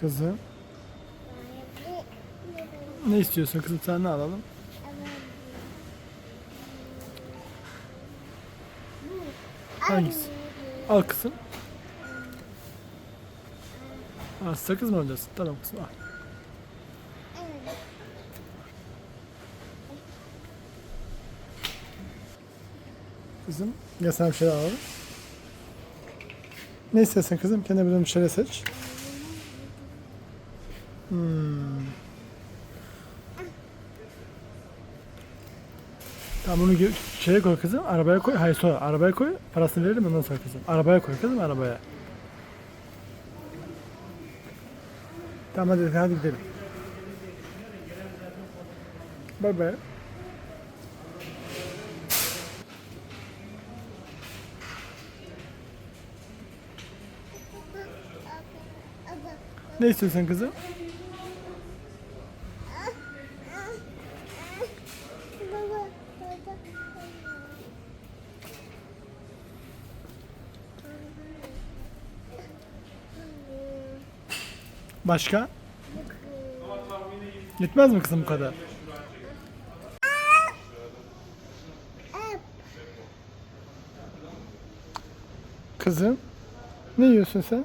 Kızım. Ne istiyorsun kızım sen ne alalım? Hangisi? Al kızım. Al sakız mı alacaksın? Tamam kızım al. Kızım gel sana bir şey alalım. Ne istersen kızım? Kendine bir şeyler seç. Hmm. Tamam bunu gö- şeye koy kızım, arabaya koy. Hayır sonra arabaya koy, parasını veririm ondan sonra kızım. Arabaya koy kızım, arabaya. Tamam hadi, hadi gidelim. Bay bay. Ne istiyorsun kızım? Başka? Yetmez mi kızım bu kadar? Kızım, ne yiyorsun sen?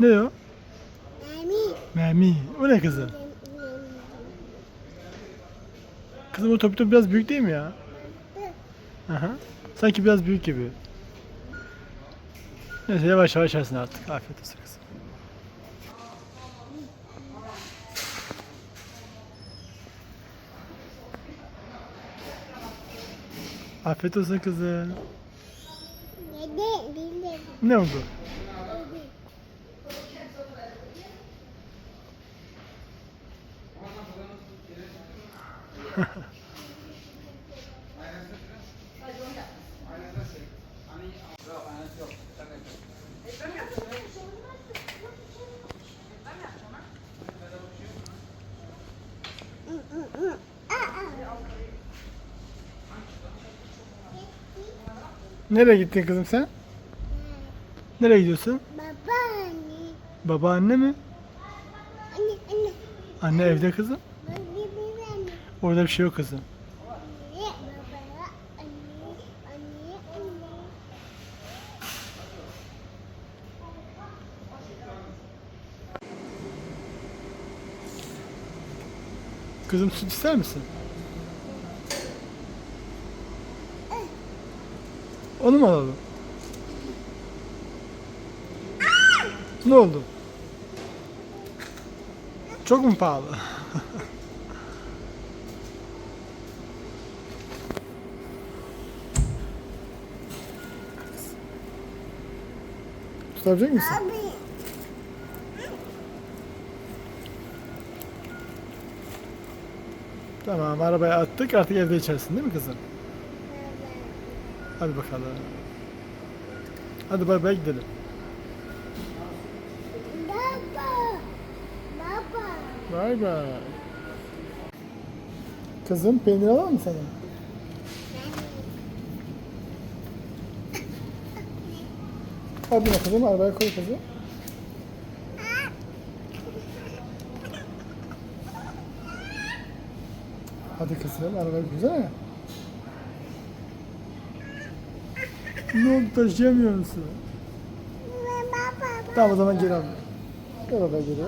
Ne o? Mermi. O ne kızım? Kızım o top top biraz büyük değil mi ya? Aha. Sanki biraz büyük gibi. Neyse yavaş yavaş yersin artık. Afiyet olsun kızım. Afiyet olsun kızım. Ne oldu? Nereye gittin kızım sen? Nereye gidiyorsun? Babaanne. Babaanne mi? Anne anne. Anne evde kızım. Orada bir şey yok kızım. Kızım süt ister misin? Onu mu alalım? Ne oldu? Çok mu pahalı? Tutabilecek misin? Abi. Tamam arabaya attık artık evde içersin değil mi kızım? Hadi bakalım. Hadi bay gidelim. Baba. Baba. Bay bay. Kızım peynir alalım mı sana? Al bunu kızım arabaya koy kızım. Hadi kızım arabaya güzel ya. Ne oldu taşıyamıyor musun? Tamam o zaman geri al. Gel baba geri.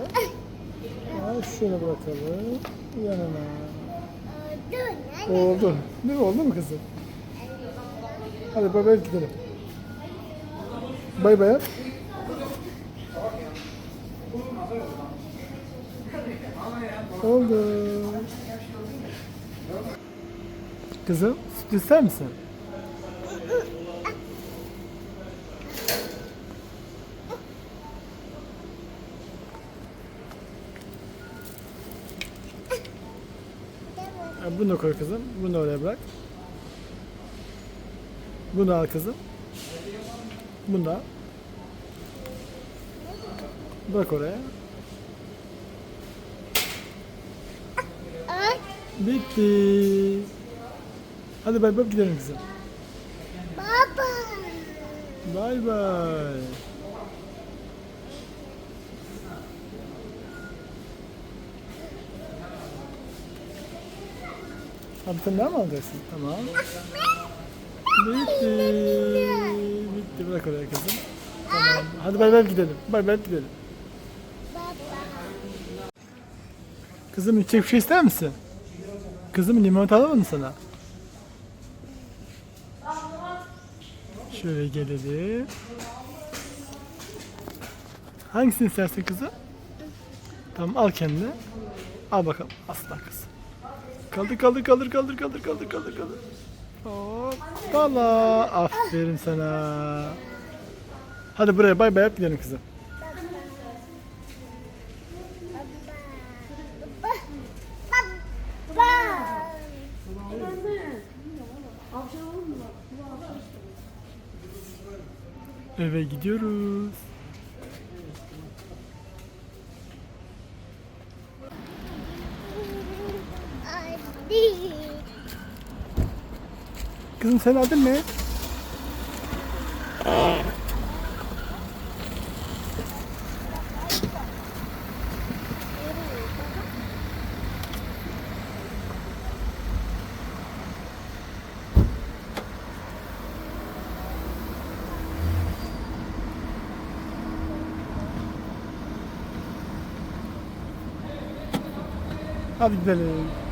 Ya şöyle bırakalım. Yanına. Oldu. Ne oldu mu kızım? Hadi bay bay gidelim. Bay bay. Oldu. Kızım süt ister misin? Bunu da koy kızım. Bunu da oraya bırak. Bunu al kızım. Bunu da al. Bırak oraya. Ay. Bitti. Hadi bay bay gidelim kızım. Baba. Bay bay. Ne mi alacaksın? Tamam. Bitti. Bitti. Bırak oraya kızım. Tamam. Hadi bay bay gidelim. Bay bay gidelim. Kızım içecek bir şey ister misin? Kızım limonata alalım mı sana? Şöyle gelelim. Hangisini istersin kızım? Tamam al kendine. Al bakalım aslan kız. Kaldır kaldır kaldır kaldır kaldır kaldır kaldır kaldır. Hoppala. Aferin sana. Hadi buraya bay bay gidelim kızım. Eve gidiyoruz. Hadi. Kızım senin adın ne? Hadi gidelim.